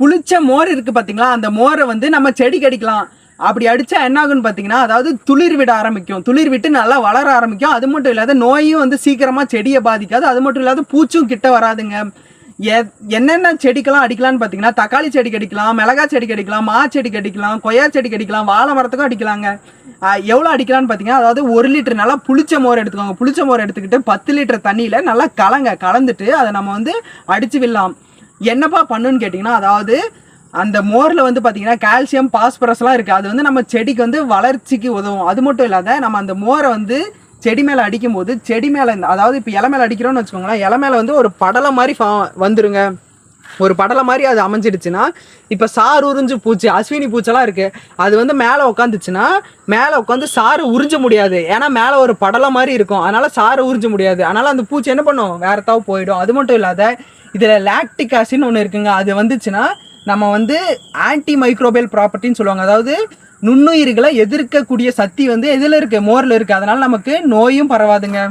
புளிச்ச மோர் இருக்கு பார்த்தீங்களா அந்த மோரை வந்து நம்ம செடிக்கு அடிக்கலாம் அப்படி அடிச்சா என்ன ஆகும்னு பாத்தீங்கன்னா அதாவது துளிர் விட ஆரம்பிக்கும். துளிர் விட்டு நல்லா வளர ஆரம்பிக்கும். அது மட்டும் இல்லாத நோயும் வந்து சீக்கிரமா செடியை பாதிக்காது. அது மட்டும் இல்லாத பூச்சும் கிட்ட வராதுங்க. எ- என்னென்ன செடிக்கெல்லாம் அடிக்கலாம்னு பார்த்தீங்கன்னா தக்காளி செடிக்கு அடிக்கலாம் மிளகாய் செடிக்கு அடிக்கலாம் மா செடி அடிக்கலாம் கொய்யா செடிக்கு அடிக்கலாம் வாழை மரத்துக்கும் அடிக்கலாங்க. எவ்வளோ அடிக்கலாம்னு பார்த்தீங்கன்னா அதாவது ஒரு லிட்டர் நல்லா புளிச்ச மோர் எடுத்துக்கோங்க. புளிச்ச மோர் எடுத்துக்கிட்டு பத்து லிட்டர் தண்ணியில் நல்லா கலங்க கலந்துட்டு அதை நம்ம வந்து அடிச்சு விடலாம். என்னப்பா பண்ணுன்னு கேட்டிங்கன்னா அதாவது அந்த மோரில் வந்து பார்த்தீங்கன்னா கால்சியம் பாஸ்பரஸ்லாம் இருக்குது அது வந்து நம்ம செடிக்கு வந்து வளர்ச்சிக்கு உதவும். அது மட்டும் இல்லாத நம்ம அந்த மோரை வந்து செடி மேலே அடிக்கும்போது செடி மேலே அதாவது இப்போ இலை மேலே அடிக்கிறோம்னு வச்சுக்கோங்களேன் இலை மேலே வந்து ஒரு படலை மாதிரி ஃபா- வந்துருங்க. ஒரு படலை மாதிரி அது அமைஞ்சிடுச்சுன்னா இப்போ சாறு உறிஞ்சு பூச்சி அஸ்வினி பூச்செல்லாம் இருக்குது அது வந்து மேலே உட்காந்துச்சுன்னா மேலே உட்காந்து சாறு உறிஞ்ச முடியாது. ஏன்னா மேலே ஒரு படலை மாதிரி இருக்கும். அதனால் சாறு உறிஞ்ச முடியாது. அதனால் அந்த பூச்சி என்ன பண்ணும்? வேற ஏதாவது போயிடும். அது மட்டும் இல்லாத இதில் லாக்டிக் ஆசின்னு ஒன்று இருக்குங்க. அது வந்துச்சுன்னா நம்ம வந்து ஆன்டி மைக்ரோபியல் ப்ராப்பர்ட்டின்னு சொல்லுவாங்க. அதாவது நுண்ணுயிர்களை எதிர்க்கக்கூடிய சக்தி வந்து எதில் இருக்குது மோரில் இருக்குது அதனால் நமக்கு நோயும் பரவாதுங்க.